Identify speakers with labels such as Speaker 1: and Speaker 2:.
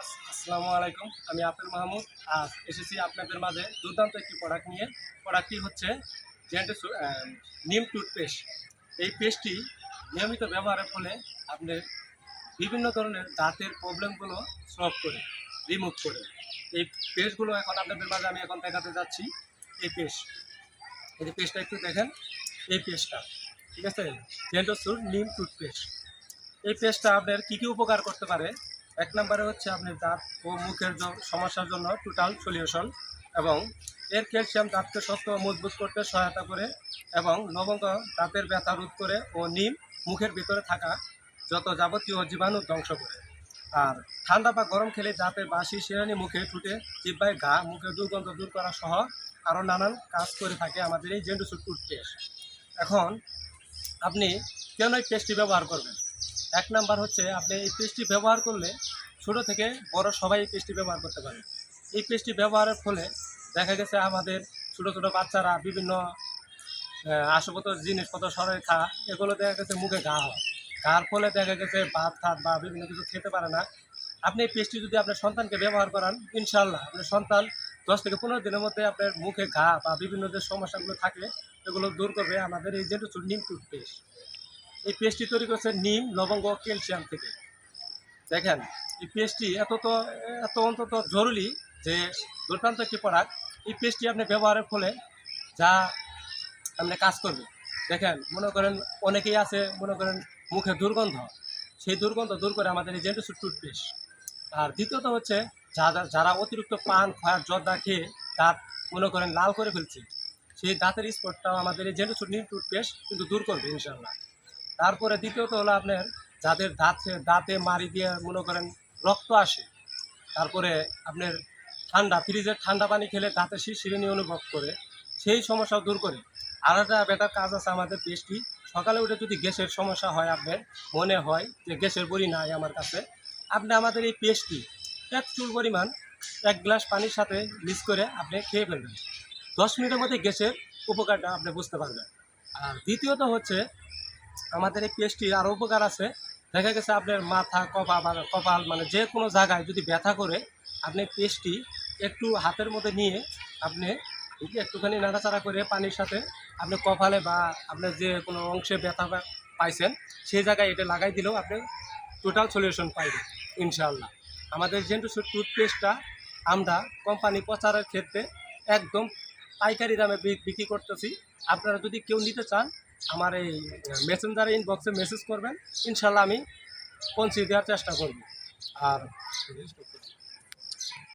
Speaker 1: আসসালামু আলাইকুম, আমি আপেল মাহমুদ। আজ এসেছি আপনাদের মাঝে দুর্দান্ত একটি প্রোডাক্ট নিয়ে। প্রোডাক্টটি হচ্ছে জেন্টে নিম টুথপেস্ট এই পেস্টটি নিয়মিত ব্যবহারের ফলে আপনার বিভিন্ন ধরনের দাঁতের প্রবলেমগুলো সলভ করে রিমুভ করে। এই পেস্টগুলো এখন আপনাদের মাঝে আমি এখন দেখাতে যাচ্ছি, এই পেস্ট এই যে পেস্টটা একটু দেখেন, এই পেস্টটা ঠিক আছে? জেন্টোসুর নিম টুথপেস্ট এই পেস্টটা আপনার কী কী উপকার করতে পারে? এক নম্বরে হচ্ছে আপনি দাঁত ও মুখের সমস্যার জন্য টোটাল সলিউশন এবং এর ক্যালসিয়াম দাঁতকে শক্ত ও মজবুত করতে সহায়তা করে এবং লবঙ্গ দাঁতের ব্যথা রোধ করে ও নিম মুখের ভিতরে থাকা যত যাবতীয় জীবাণু ধ্বংস করে। আর ঠান্ডা বা গরম খেলে দাঁতের বাসি শিরানি মুখে ঠুটে, জিব্বায় ঘা, মুখে দুর্গন্ধ দূর করা সহ আরও নানান কাজ করে থাকে আমাদের এই জেন্ডুসুর টুথপেস্ট এখন আপনি কেন এই পেস্টটি ব্যবহার করবেন? এক নাম্বার হচ্ছে আপনি এই পেস্টটি ব্যবহার করলে ছোট থেকে বড় সবাই এই পেস্টটি ব্যবহার করতে পারে। এই পেস্টটি ব্যবহারের ফলে দেখা গেছে আমাদের ছোট ছোট বাচ্চারা বিভিন্ন আহ, জিনিসপত্র সরাই খা এগুলো দেখা গেছে মুখে ঘা হয়। ঘার ফলে দেখা গেছে ভাত ফাত বা বিভিন্ন কিছু খেতে পারে না। আপনি এই পেস্টটি যদি আপনার সন্তানকে ব্যবহার করান ইনশাল্লাহ আপনার সন্তান দশ থেকে পনেরো দিনের মধ্যে আপনার মুখে ঘা বা বিভিন্ন যে সমস্যাগুলো থাকে এগুলো দূর করবে আমাদের এই যেটা নিম টুথপেস্ট এই পেস্টটি তৈরি করছে নিম, লবঙ্গ, ক্যালসিয়াম থেকে। দেখেন, এই পেস্টটি এত তো এত অন্তত জরুরি যে দুর্দান্ত একটি প্রোডাক্ট এই পেস্টটি আপনি ব্যবহারের ফলে যা আপনি কাজ করবে। দেখেন, মনে করেন অনেকেই আছে, মনে করেন মুখে দুর্গন্ধ। সেই দুর্গন্ধ দূর করে আমাদের এই জেন্টুসুর টুথপেস্ট আর দ্বিতীয়ত হচ্ছে যারা যারা অতিরিক্ত পান, খয়ার, জর্দা খেয়ে দাঁত মনে করেন লাল করে ফেলছে, সেই দাঁতের স্পটটাও আমাদের এই জেন্টুসুর নিম টুথপেস্ট কিন্তু দূর করবে ইনশাল্লাহ তারপরে দ্বিতীয়ত হলো আপনার যাদের দাঁতে দাঁতে মারি দিয়ে মনে করেন রক্ত আসে, তারপরে আপনার ঠান্ডা, ফ্রিজের ঠান্ডা পানি খেলে দাঁতে শিরশিরানি অনুভব করে, সেই সমস্যাও দূর করে। আর একটা বেটার কাজ আছে আমাদের পেস্টটি সকালে উঠে যদি গ্যাসের সমস্যা হয় আপনার, মনে হয় যে গ্যাসের বড়ি নাই আমার কাছে, আপনি আমাদের এই পেস্টটি এক চুল পরিমাণ এক গ্লাস পানির সাথে মিক্স করে আপনি খেয়ে ফেলবেন। দশ মিনিটের মধ্যে গ্যাসের উপকারটা আপনি বুঝতে পারবেন। আর দ্বিতীয়ত হচ্ছে আমাদের এই পেস্টটির আরও উপকার আছে। দেখা গেছে আপনার মাথা কপা বা কপাল মানে যে কোনো জায়গায় যদি ব্যথা করে, আপনি পেস্টটি একটু হাতের মধ্যে নিয়ে আপনি একটুখানি নাড়াচাড়া করে পানির সাথে আপনি কপালে বা আপনার যে কোনো অংশে ব্যথা পাইছেন, সেই জায়গায় এটা লাগাই দিলেও আপনি টোটাল সলিউশন পাইবেন, ইনশাআল্লাহ। আমাদের জেন্টু টুথপেস্টটা আমরা কোম্পানি প্রচারের ক্ষেত্রে একদম পাইকারি দামে বিক্রি করতেছি। আপনারা যদি কেউ নিতে চান, আমার এই মেসেঞ্জারে ইনবক্সে মেসেজ করবেন। ইনশাল্লাহ আমি পৌঁছে দেওয়ার চেষ্টা করব। আর